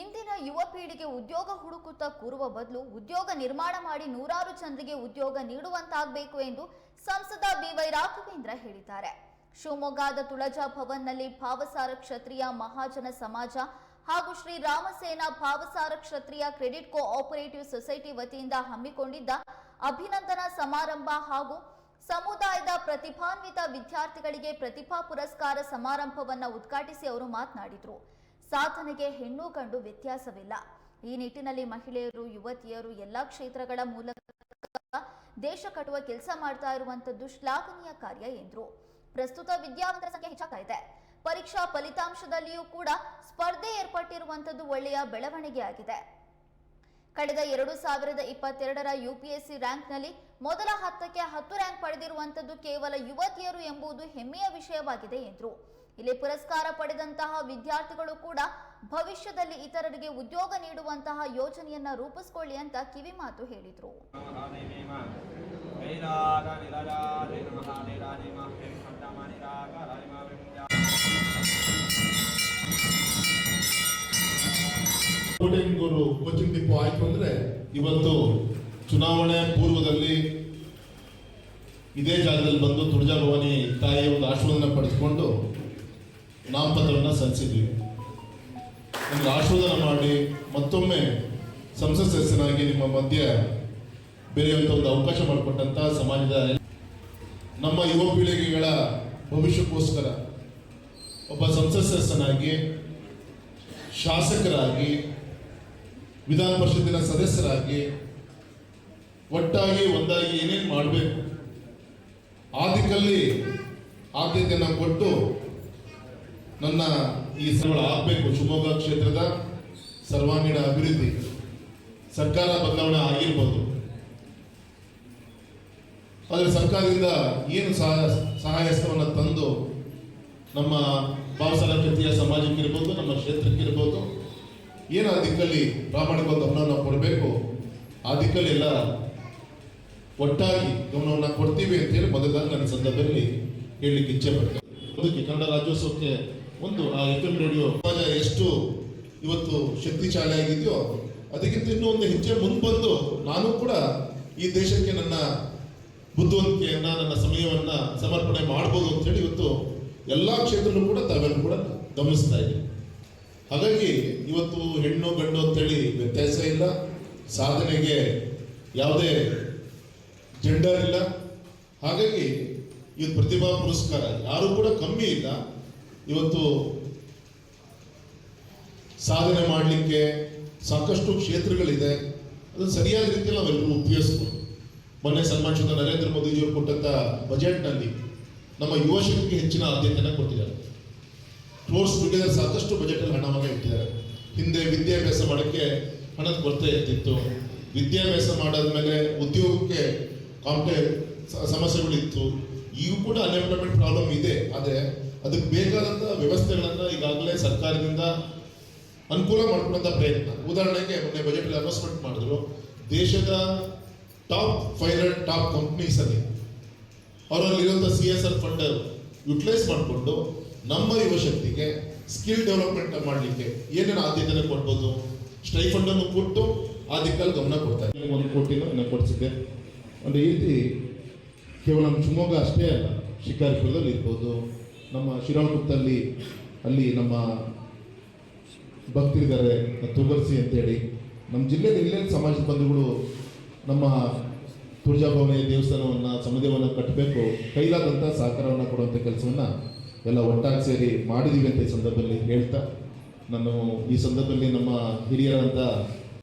ಇಂದಿನ ಯುವ ಪೀಳಿಗೆ ಉದ್ಯೋಗ ಹುಡುಕುತ್ತಾ ಕೂರುವ ಬದಲು ಉದ್ಯೋಗ ನಿರ್ಮಾಣ ಮಾಡಿ ನೂರಾರು ಜನರಿಗೆ ಉದ್ಯೋಗ ನೀಡುವಂತಾಗಬೇಕು ಎಂದು ಸಂಸದ ಬಿವೈ ರಾಘವೇಂದ್ರ ಹೇಳಿದ್ದಾರೆ. ಶಿವಮೊಗ್ಗದ ತುಳಜಾ ಭವನ್ನಲ್ಲಿ ಭಾವಸಾರ ಕ್ಷತ್ರಿಯ ಮಹಾಜನ ಸಮಾಜ ಹಾಗೂ Shri Ramasena Bhavasara Kshatriya credit cooperative society ವತಿಯಿಂದ ಹಮ್ಮಿಕೊಂಡಿದ್ದ ಅಭಿನಂದನಾ ಸಮಾರಂಭ ಹಾಗೂ ಸಮುದಾಯದ ಪ್ರತಿಭಾನ್ವಿತ ವಿದ್ಯಾರ್ಥಿಗಳಿಗೆ ಪ್ರತಿಭಾ ಪುರಸ್ಕಾರ ಸಮಾರಂಭವನ್ನ ಉದ್ಘಾಟಿಸಿ ಅವರು ಮಾತನಾಡಿದರು. ಸಾಧನೆಗೆ ಹೆಣ್ಣು ಕಂಡು ವ್ಯತ್ಯಾಸವಿಲ್ಲ. ಈ ನಿಟ್ಟಿನಲ್ಲಿ ಮಹಿಳೆಯರು, ಯುವತಿಯರು ಎಲ್ಲಾ ಕ್ಷೇತ್ರಗಳ ಮೂಲಕ ದೇಶ ಕಟ್ಟುವ ಕೆಲಸ ಮಾಡ್ತಾ ಇರುವಂತದ್ದು ಶ್ಲಾಘನೀಯ ಕಾರ್ಯ ಎಂದರು. ಪ್ರಸ್ತುತ ವಿದ್ಯಾವಂತರ ಸಂಖ್ಯೆ ಹೆಚ್ಚಾಗ್ತಾ ಪರೀಕ್ಷಾ ಫಲಿತಾಂಶದಲ್ಲಿಯೂ ಕೂಡ ಸ್ಪರ್ಧೆ ಏರ್ಪಟ್ಟಿರುವಂತದ್ದು ಒಳ್ಳೆಯ ಬೆಳವಣಿಗೆ ಆಗಿದೆ. ಕಳೆದ ಎರಡು ಸಾವಿರದ ಇಪ್ಪತ್ತೆರಡರ ಯುಪಿಎಸ್ಸಿ ರ್ಯಾಂಕ್ನಲ್ಲಿ ಮೊದಲ ಹತ್ತಕ್ಕೆ ಹತ್ತು ರ್ಯಾಂಕ್ ಪಡೆದಿರುವಂತದ್ದು ಕೇವಲ ಯುವತಿಯರು ಎಂಬುದು ಹೆಮ್ಮೆಯ ವಿಷಯವಾಗಿದೆ ಎಂದರು. ಇಲ್ಲಿ ಪುರಸ್ಕಾರ ಪಡೆದಂತಹ ವಿದ್ಯಾರ್ಥಿಗಳು ಕೂಡ ಭವಿಷ್ಯದಲ್ಲಿ ಇತರರಿಗೆ ಉದ್ಯೋಗ ನೀಡುವಂತಹ ಯೋಜನೆಯನ್ನ ರೂಪಿಸಿಕೊಳ್ಳಿ ಅಂತ ಕಿವಿಮಾತು ಹೇಳಿದರು. ಗುರು ಕೋಚಿಂಗ್ ಡಿಪೋ ಆಯ್ತು ಅಂದ್ರೆ ಇವತ್ತು ಚುನಾವಣೆ ಪೂರ್ವದಲ್ಲಿ ಇದೇ ಜಾಗದಲ್ಲಿ ಬಂದು ತುಳಜಾ ಭವಾನಿ ತಾಯಿಯ ಒಂದು ಆಶೀರ್ವಾದನ ಪಡಿಸಿಕೊಂಡು ನಾಮಪತ್ರವನ್ನು ಸಲ್ಲಿಸಿದ್ದೀವಿ ನಿಮಗೆ ಆಶೋಧನ ಮಾಡಿ ಮತ್ತೊಮ್ಮೆ ಸಂಸತ್ ಸದಸ್ಯನಾಗಿ ನಿಮ್ಮ ಮಧ್ಯೆ ಬೆರೆಯುವಂಥ ಒಂದು ಅವಕಾಶ ಮಾಡಿಕೊಟ್ಟಂಥ ಸಮಾಜದ ನಮ್ಮ ಯುವ ಪೀಳಿಗೆಗಳ ಭವಿಷ್ಯಕ್ಕೋಸ್ಕರ ಒಬ್ಬ ಸಂಸತ್ ಸದಸ್ಯನಾಗಿ, ಶಾಸಕರಾಗಿ, ವಿಧಾನ ಪರಿಷತ್ತಿನ ಸದಸ್ಯರಾಗಿ ಒಟ್ಟಾಗಿ ಒಂದಾಗಿ ಏನೇನು ಮಾಡಬೇಕು, ಆದಿಕಲ್ಲಿ ಆದ್ಯತೆಯನ್ನು ಕೊಟ್ಟು ನನ್ನ ಈ ಸಭೆಗಳು ಆಗಬೇಕು. ಶಿವಮೊಗ್ಗ ಕ್ಷೇತ್ರದ ಸರ್ವಾಂಗೀಣ ಅಭಿವೃದ್ಧಿ. ಸರ್ಕಾರ ಬದಲಾವಣೆ ಆಗಿರ್ಬೋದು. ಆದರೆ ಸರ್ಕಾರದಿಂದ ಏನು ಸಹಾಯ ಸಹಾಯಸ್ತವನ್ನು ತಂದು ನಮ್ಮ ಭಾವಸಾರ ಕ್ಷತ್ರಿಯ ಸಮಾಜಕ್ಕಿರ್ಬೋದು ನಮ್ಮ ಕ್ಷೇತ್ರಕ್ಕಿರ್ಬೋದು ಏನು ಆ ದಿಕ್ಕಲ್ಲಿ ಪ್ರಾಮಾಣಿಕವಾದ ಗಮನವನ್ನು ಕೊಡಬೇಕು. ಆ ದಿಕ್ಕಲ್ಲಿ ಎಲ್ಲ ಒಟ್ಟಾಗಿ ಗಮನವನ್ನು ಕೊಡ್ತೀವಿ ಅಂತೇಳಿ ಮೊದಲಾಗಿ ನನ್ನ ಸಂದರ್ಭದಲ್ಲಿ ಹೇಳಲಿಕ್ಕೆ ಇಚ್ಛೆ ಪಡ್ತೇನೆ. ಅದಕ್ಕೆ ಕನ್ನಡ ರಾಜ್ಯೋತ್ಸವಕ್ಕೆ ಒಂದು, ಆ ಎಫ್ ಎಂ ರೇಡಿಯೋ ಎಷ್ಟು ಇವತ್ತು ಶಕ್ತಿಶಾಲಿ ಆಗಿದೆಯೋ ಅದಕ್ಕಿಂತ ಇನ್ನೂ ಒಂದು ಹೆಜ್ಜೆ ಮುಂದೆ ಬಂದು ನಾನು ಕೂಡ ಈ ದೇಶಕ್ಕೆ ನನ್ನ ಬುದ್ಧಿವಂತಿಕೆಯನ್ನ, ನನ್ನ ಸಮಯವನ್ನ ಸಮರ್ಪಣೆ ಮಾಡ್ಬೋದು ಅಂತ ಹೇಳಿ ಇವತ್ತು ಎಲ್ಲಾ ಕ್ಷೇತ್ರಗಳು ಕೂಡ ತಾವೆಲ್ಲ ಕೂಡ ಗಮನಿಸ್ತಾ ಇದೆ ಹಾಗಾಗಿ ಇವತ್ತು ಹೆಣ್ಣು, ಗಂಡು ಅಂತೇಳಿ ವ್ಯತ್ಯಾಸ ಇಲ್ಲ. ಸಾಧನೆಗೆ ಯಾವುದೇ ಜೆಂಡರ್ ಇಲ್ಲ. ಹಾಗಾಗಿ ಇವತ್ತು ಪ್ರತಿಭಾ ಪುರಸ್ಕಾರ ಯಾರು ಕೂಡ ಕಮ್ಮಿ ಇಲ್ಲ. ಇವತ್ತು ಸಾಧನೆ ಮಾಡಲಿಕ್ಕೆ ಸಾಕಷ್ಟು ಕ್ಷೇತ್ರಗಳಿದೆ. ಅದನ್ನು ಸರಿಯಾದ ರೀತಿಯಲ್ಲಿ ನಾವೆಲ್ಲರೂ ಉಪಯೋಗಿಸ್ಬೋದು. ಮೊನ್ನೆ ಸನ್ಮಾನಿಸಿದ ನರೇಂದ್ರ ಮೋದಿಜಿಯವರು ಕೊಟ್ಟಂತ ಬಜೆಟ್ನಲ್ಲಿ ನಮ್ಮ ಯುವ ಶಕ್ತಿಗೆ ಹೆಚ್ಚಿನ ಆದ್ಯತೆಯನ್ನು ಕೊಟ್ಟಿದ್ದಾರೆ. ಕ್ಲೋಸ್ ಟುಗೆದರ್ ಸಾಕಷ್ಟು ಬಜೆಟಲ್ಲಿ ಹಣವನ್ನು ಇಟ್ಟಿದ್ದಾರೆ. ಹಿಂದೆ ವಿದ್ಯಾಭ್ಯಾಸ ಮಾಡೋಕ್ಕೆ ಹಣದ ಕೊರತೆ ಇರ್ತಿತ್ತು. ವಿದ್ಯಾಭ್ಯಾಸ ಮಾಡಾದ್ಮೇಲೆ ಉದ್ಯೋಗಕ್ಕೆ ಕಾಂಪ್ಲೇ ಸಮಸ್ಯೆಗಳಿತ್ತು. ಈಗ ಕೂಡ ಅನ್ಎಂಪ್ಲಾಯ್ಮೆಂಟ್ ಪ್ರಾಬ್ಲಮ್ ಇದೆ. ಆದರೆ ಅದಕ್ಕೆ ಬೇಕಾದಂಥ ವ್ಯವಸ್ಥೆಗಳನ್ನು ಈಗಾಗಲೇ ಸರ್ಕಾರದಿಂದ ಅನುಕೂಲ ಮಾಡ್ಕೊಳ್ಳೋಂಥ ಪ್ರಯತ್ನ. ಉದಾಹರಣೆಗೆ ಮೊನ್ನೆ ಬಜೆಟ್ ಅನೌನ್ಸ್ಮೆಂಟ್ ಮಾಡಿದ್ರು, ದೇಶದ top five hundred top companies ಅಲ್ಲಿ ಅವರಲ್ಲಿರುವಂಥ C S R fund utilise ಮಾಡಿಕೊಂಡು ನಮ್ಮ ಯುವಶಕ್ತಿಗೆ ಸ್ಕಿಲ್ ಡೆವಲಪ್ಮೆಂಟ್ ಮಾಡಲಿಕ್ಕೆ ಏನೇನು ಆದ್ಯತೆ ಕೊಡ್ಬೋದು ಸ್ಟೈಫಂಡ್ ಅನ್ನು ಕೊಟ್ಟು ಆ ದಿಕ್ಕಲ್ಲಿ ಗಮನ ಕೊಡ್ತಾರೆ ಒಂದು ಕೋಟಿನ ನಾನು ಕೊಡಿಸಿದ್ದೆ. ಒಂದು ರೀತಿ ಕೇವಲ ನಮ್ಮ ಶಿವಮೊಗ್ಗ ಅಷ್ಟೇ ಅಲ್ಲ, ಶಿಕಾರಿಪುರದಲ್ಲಿ ಇರ್ಬೋದು ನಮ್ಮ ಶಿರಾಳಗುಪ್ಪದಲ್ಲಿ ಅಲ್ಲಿ ನಮ್ಮ ಭಕ್ತರಿದ್ದಾರೆ ತುಗರ್ಸಿ ಅಂತೇಳಿ. ನಮ್ಮ ಜಿಲ್ಲೆಯಲ್ಲಿ ಇಲ್ಲೇ ಸಮಾಜದ ಬಂಧುಗಳು ನಮ್ಮ ತುಳಜಾಭವನ ದೇವಸ್ಥಾನವನ್ನು ಸಮುದಾಯವನ್ನು ಕಟ್ಟಬೇಕು ಕೈಲಾದಂಥ ಸಹಕಾರವನ್ನು ಕೊಡುವಂಥ ಕೆಲಸವನ್ನು ಎಲ್ಲ ಒಟ್ಟಾಗಿ ಸೇರಿ ಮಾಡಿದ್ದೀವಿ ಅಂತ ಈ ಸಂದರ್ಭದಲ್ಲಿ ಹೇಳ್ತಾ, ನಾನು ಈ ಸಂದರ್ಭದಲ್ಲಿ ನಮ್ಮ ಹಿರಿಯರಂತ